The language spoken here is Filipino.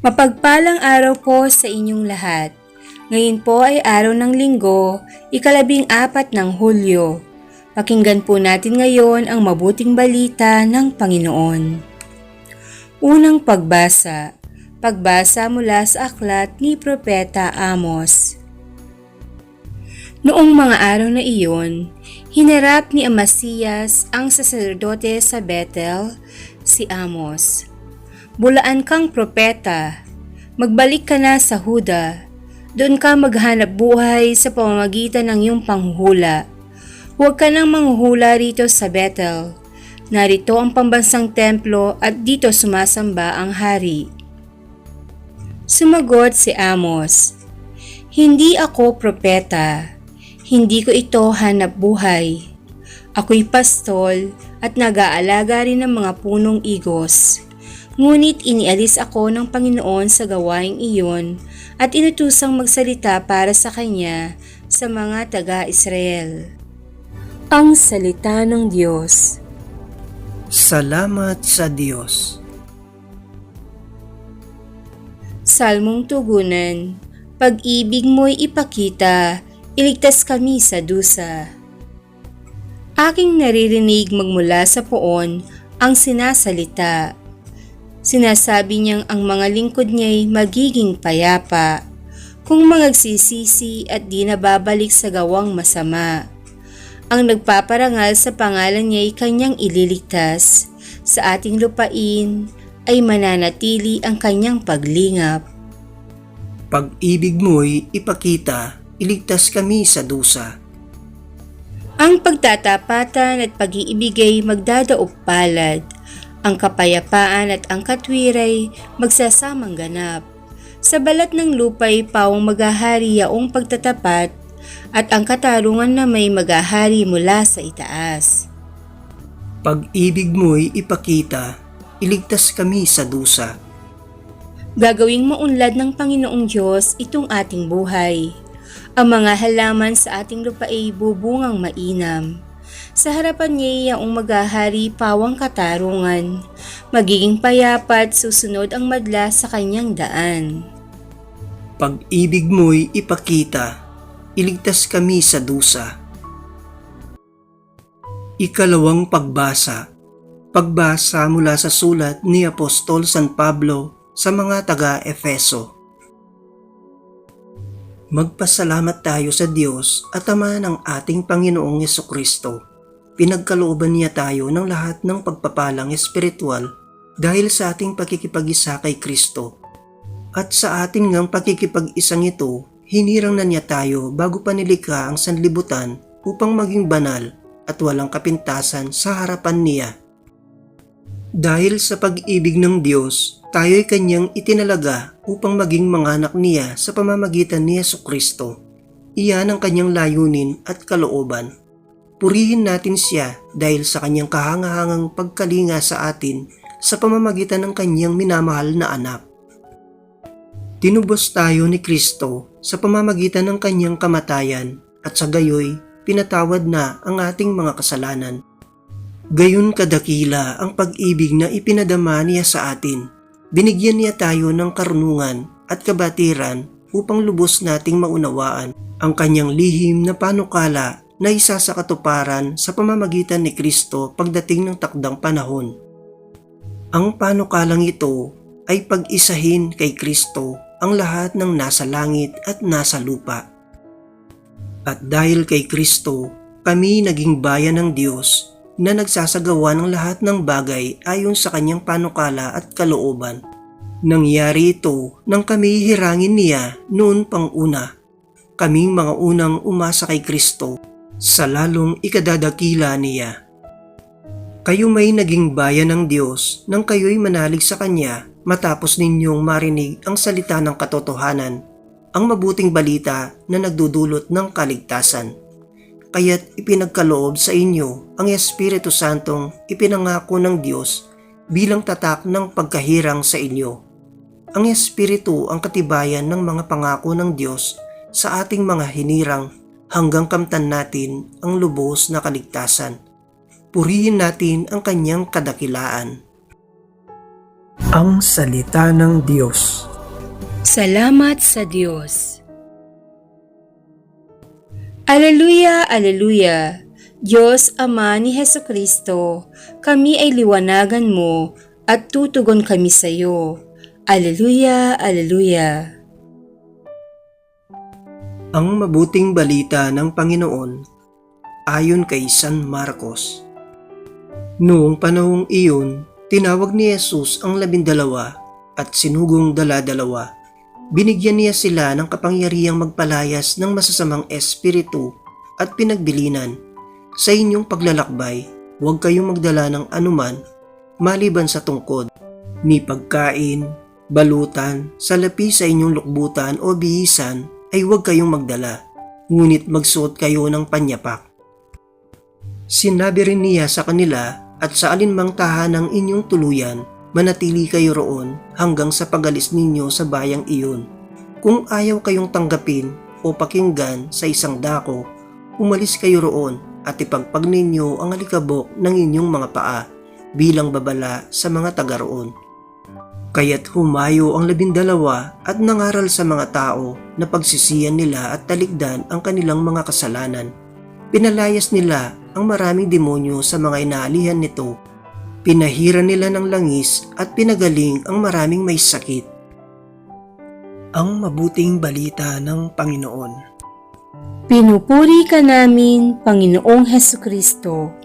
Mapagpalang araw po sa inyong lahat. Ngayon po ay araw ng linggo, ikalabing apat ng Hulyo. Pakinggan po natin ngayon ang mabuting balita ng Panginoon. Unang pagbasa. Pagbasa mula sa aklat ni Propeta Amos. Noong mga araw na iyon, hinarap ni Amasiyas ang saserdote sa Bethel, si Amos. Bulaan kang propeta, magbalik ka na sa Huda. Doon ka maghanap buhay sa pamamagitan ng iyong panghuhula. Huwag ka nang manghuhula rito sa Bethel. Narito ang pambansang templo at dito sumasamba ang hari. Sumagot si Amos, Hindi ako propeta. Hindi ko ito hanap buhay. Ako'y pastol at nag-aalaga rin ng mga punong igos. Ngunit inialis ako ng Panginoon sa gawaing iyon at inutusang magsalita para sa Kanya sa mga taga-Israel. Ang Salita ng Diyos Salamat sa Diyos. Salmong Tugunan Pag-ibig mo'y ipakita, iligtas kami sa dusa. Aking naririnig magmula sa poon ang sinasalita. Sinasabi niyang ang mga lingkod niya'y magiging payapa kung magagsisisi at di nababalik sa gawang masama. Ang nagpaparangal sa pangalan niya'y kanyang ililigtas. Sa ating lupain ay mananatili ang kanyang paglingap. Pag-ibig mo'y ipakita, iligtas kami sa dusa. Ang pagtatapatan at pag-iibigay magdadaop palad. Ang kapayapaan at ang katwiray magsasamang ganap. Sa balat ng lupay pawang maghahari yaong pagtatapat at ang katarungan na may maghahari mula sa itaas. Pag-ibig mo'y ipakita, iligtas kami sa dusa. Gagawing maunlad ng Panginoong Diyos itong ating buhay. Ang mga halaman sa ating lupa ay bubungang mainam. Sa harapan niya ang maghahari pawang katarungan. Magiging payapa at susunod ang madla sa kanyang daan. Pag-ibig mo'y ipakita, iligtas kami sa dusa. Ikalawang pagbasa. Pagbasa mula sa sulat ni Apostol San Pablo sa mga taga-Efeso. Magpasalamat tayo sa Diyos at Ama ng ating Panginoong Yeso Kristo. Pinagkalooban niya tayo ng lahat ng pagpapalang espiritual dahil sa ating pakikipag-isa kay Kristo. At sa ating ngang pakikipag-isang ito, hinirang na niya tayo bago pa nilikha ang sanlibutan upang maging banal at walang kapintasan sa harapan niya. Dahil sa pag-ibig ng Diyos, tayo'y kanyang itinalaga upang maging mga anak niya sa pamamagitan ni Yesu Kristo. Iyan ang kanyang layunin at kalooban. Purihin natin siya dahil sa kanyang kahangahangang pagkalinga sa atin sa pamamagitan ng kanyang minamahal na anak. Tinubos tayo ni Kristo sa pamamagitan ng kanyang kamatayan at sa gayoy pinatawad na ang ating mga kasalanan. Gayon kadakila ang pag-ibig na ipinadama niya sa atin. Binigyan niya tayo ng karunungan at kabatiran upang lubos nating maunawaan ang kanyang lihim na panukala na isa sa katuparan sa pamamagitan ni Kristo pagdating ng takdang panahon. Ang panukalang ito ay pag-isahin kay Kristo ang lahat ng nasa langit at nasa lupa. At dahil kay Kristo, kami naging bayan ng Diyos na nagsasagawa ng lahat ng bagay ayon sa kanyang panukala at kalooban. Nangyari ito nang kami hirangin niya noon pang una. Kaming mga unang umasa kay Kristo sa lalong ikadadakila niya. Kayo may naging bayan ng Diyos nang kayo'y manalig sa Kanya matapos ninyong marinig ang salita ng katotohanan, ang mabuting balita na nagdudulot ng kaligtasan kaya't ipinagkaloob sa inyo ang Espiritu Santong ipinangako ng Diyos bilang tatak ng pagkahirang sa inyo. Ang Espiritu ang katibayan ng mga pangako ng Diyos sa ating mga hinirang hanggang kamtan natin ang lubos na kaligtasan. Purihin natin ang kanyang kadakilaan. Ang Salita ng Diyos Salamat sa Diyos. Aleluya, aleluya. Diyos Ama ni Heso Kristo, kami ay liwanagan mo at tutugon kami sa iyo. Aleluya, aleluya. Ang mabuting balita ng Panginoon ayon kay San Marcos. Noong panahong iyon, tinawag ni Jesus ang labindalawa at sinugong dala-dalawa. Binigyan niya sila ng kapangyarihang magpalayas ng masasamang espiritu at pinagbilinan. Sa inyong paglalakbay, huwag kayong magdala ng anuman maliban sa tungkod, ni pagkain, balutan, salapi sa inyong lukbutan o bihisan ay huwag kayong magdala, ngunit magsuot kayo ng panyapak. Sinabi rin niya sa kanila at sa alinmang tahanang inyong tuluyan, manatili kayo roon hanggang sa pagalis ninyo sa bayang iyon. Kung ayaw kayong tanggapin o pakinggan sa isang dako, umalis kayo roon at ipagpag ninyo ang alikabok ng inyong mga paa bilang babala sa mga taga roon. Kaya't humayo ang labindalawa at nangaral sa mga tao na pagsisiyan nila at talikdan ang kanilang mga kasalanan. Pinalayas nila ang maraming demonyo sa mga inaalihan nito. Pinahiran nila ng langis at pinagaling ang maraming may sakit. Ang mabuting balita ng Panginoon. Pinupuri ka namin, Panginoong Heso Kristo.